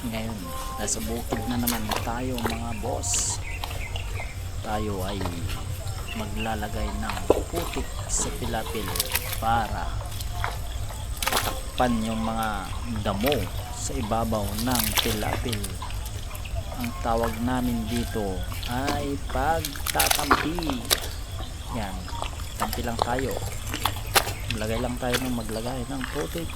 Ngayon, nasa bukid na naman tayo mga boss. Tayo ay maglalagay ng putik sa pilapil para takpan yung mga damo sa ibabaw ng pilapil. Ang tawag namin dito ay pagtatampi. Yan, tampi lang tayo. Maglagay lang tayo ng maglagay ng putik.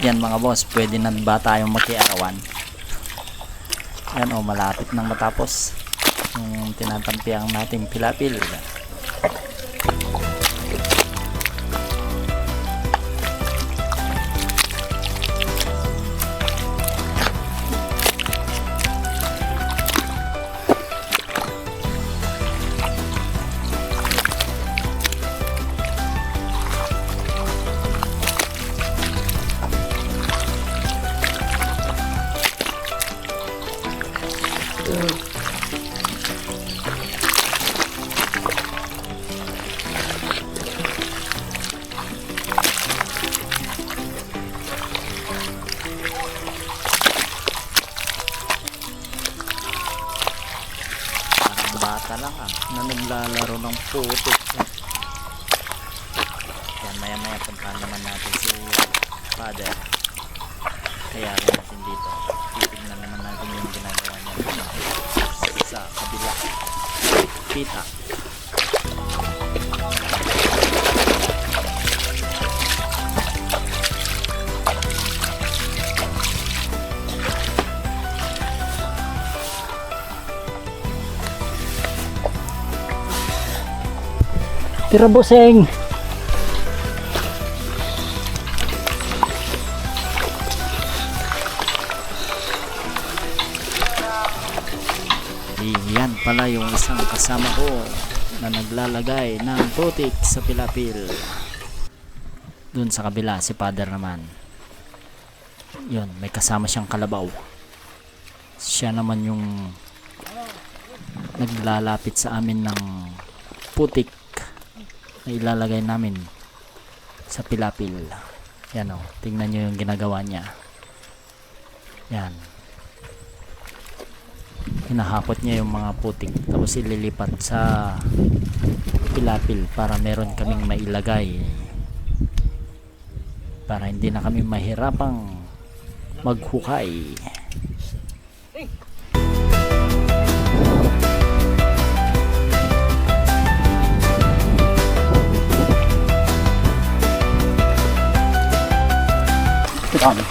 Yan mga boss, pwede na ba tayong makiarawan? Yan o, malapit nang matapos yung tinatampiang nating pilapil. Parang bata lang ah, na naglalaro ng putik. Yan, maya maya puntahan naman natin si father. Kaya natin dito. Titignan naman natin yung ginagawa niya sa kabila. Kita. Tira buseng. Yan pala yung isang kasama ko na naglalagay ng putik sa pilapil. Dun sa kabila, si father naman. Yun, may kasama siyang kalabaw. Siya naman yung naglalapit sa amin ng putik na ilalagay namin sa pilapil. Yan o, tingnan nyo yung ginagawa niya. Yan hinahakot niya yung mga putik tapos ililipat sa pilapil para meron kaming mailagay para hindi na kami mahirapang maghukay Dami.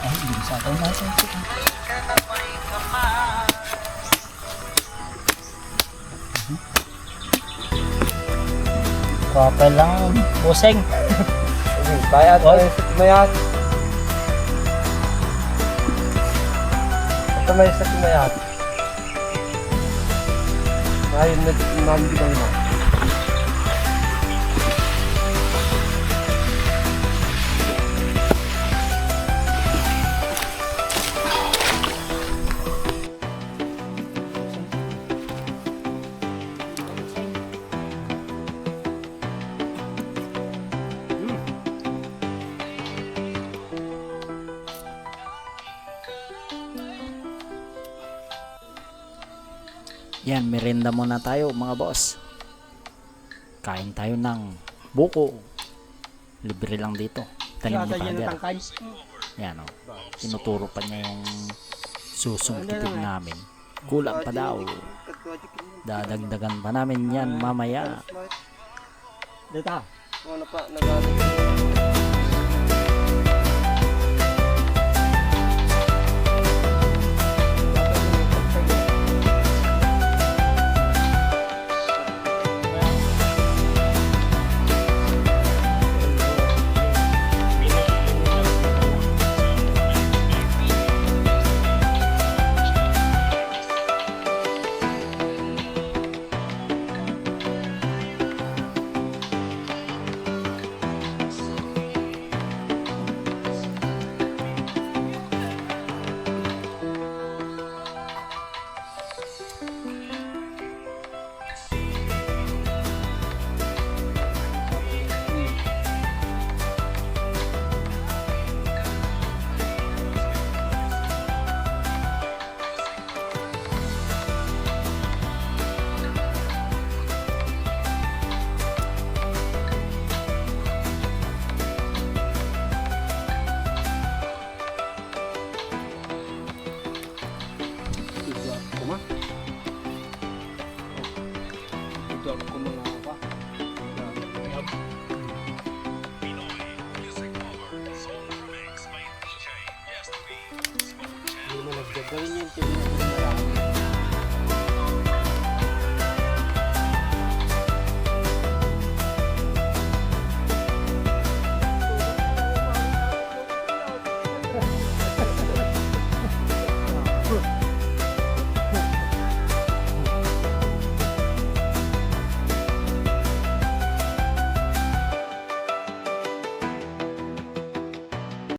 Ay, hindi sa akin nasa ito. Kapal lang, buseng. Bayad What? may sumayat. Ito may sa sumayat. 还有那那么多东 yan merenda muna tayo mga boss. Kain tayo ng buko. Libre lang dito. Tanim ni father yan o tinuturo pa niya yung susong titig namin. Kulang pa daw. Dadagdagan pa namin yan mamaya. Dito. Ano pa, nagaling. doon ako kumulawa. Yep. Hindi mo nagdagawin yung tinanong.